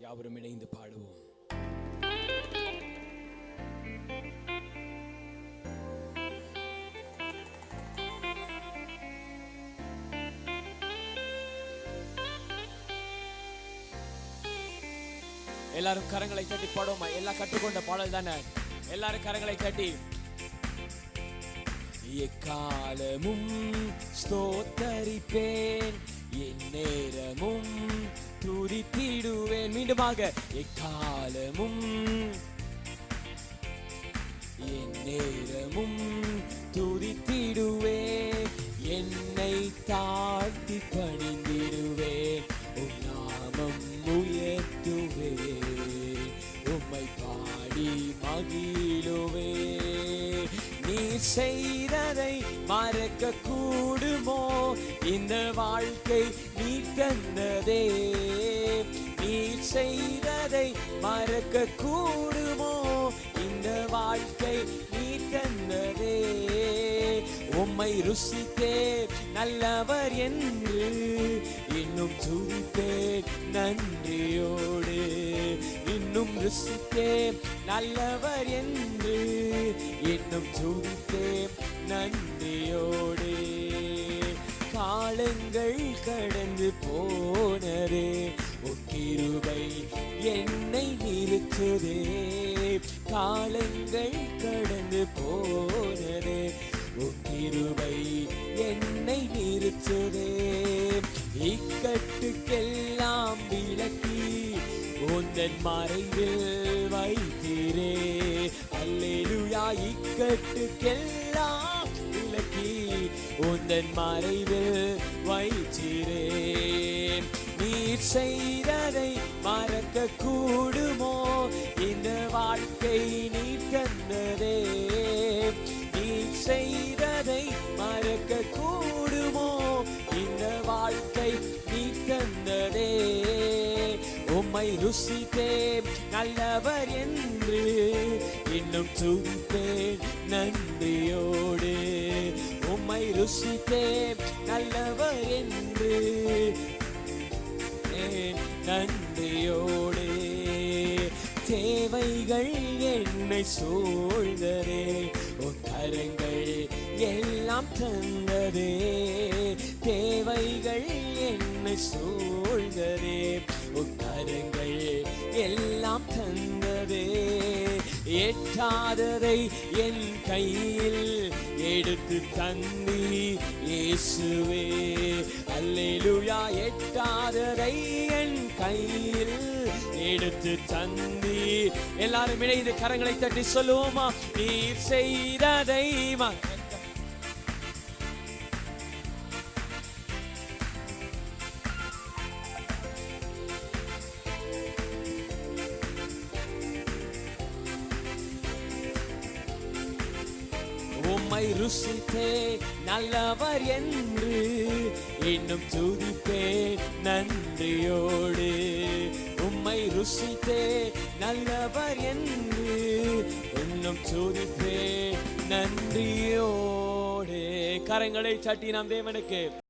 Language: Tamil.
யாவரும் இணைந்து பாடுவோம். எல்லாரும் கரங்களை தட்டி பாடுவோமா? எல்லாம் கற்றுக்கொண்ட பாடல் தானே? எல்லாரும் கரங்களை தட்டி. எக்காலமும் ஸ்தோத்தரிப்பேன் என் நேரமும் துதித்திடுவேன் மீண்டுமாக எக்காலமும் என் நேரமும் துதித்திடுவே என்னை தாழ்த்தி பணிந்திடுவே உன் நாமம் உயர்த்துவே உம்மை பாடி மகிழுவே. நீ செய்ததை மறக்க கூடுமோ இந்த வாழ்க்கை நீ தந்ததே. செய்ததை மறக்க கூடுமோ இந்த வாழ்க்கை நீ தந்ததே. உம்மை ருசித்தே நல்லவர் என்று இன்னும் துதிப்பேன் நன்றியோடு. இன்னும் ருசித்தே நல்லவர் என்று இன்னும் துதித்தேன் நன்றியோடு. காலங்கள் கடந்து போ நிறுத்துதே காலங்கள் கடந்து போனதே உக்கிருவை என்னை நிறுத்துதே. இக்கட்டுக்கெல்லாம் விளக்கி உந்தன் மறைவில் வைத்தீரே. அல்லேலுயா இக்கட்டுக்கெல்லாம் விளக்கி உந்தன் மறைவில் வைத்தீரே. நீர் செய்ததை மறக்க கூடுமோ உம்மை ருசித்தே நல்லவர் என்று இன்னும் துதிப்பேன் நன்றியோடு. உம்மை ருசித்தே நல்லவர் என்று நன்றியோடு. தேவைகள் என்னை சூழ்ந்ததே உன் கரங்கள் எல்லாம் தந்ததே. தேவைகள் என்னை சூழ்ந்ததே. உன் எல்லாம் தந்ததே. எட்டாததை என் கையில் எடுத்து தந்தி இயேசுவே. அல்லேலூயா எட்டாததை என் கையில் எடுத்து தந்தி. எல்லாரும் இணைந்து கரங்களை தட்டி சொல்லுவோமா? நீர் செய்ததை ம- உம்மை ருசித்தே நல்லவர் என்று இன்னும் துதிப்பே நன்றியோடு. உம்மை ருசித்தே நல்லவர் என்று இன்னும் துதிப்பே நன்றியோடு. கரங்களை சட்டி நாம் தேவனுக்கு.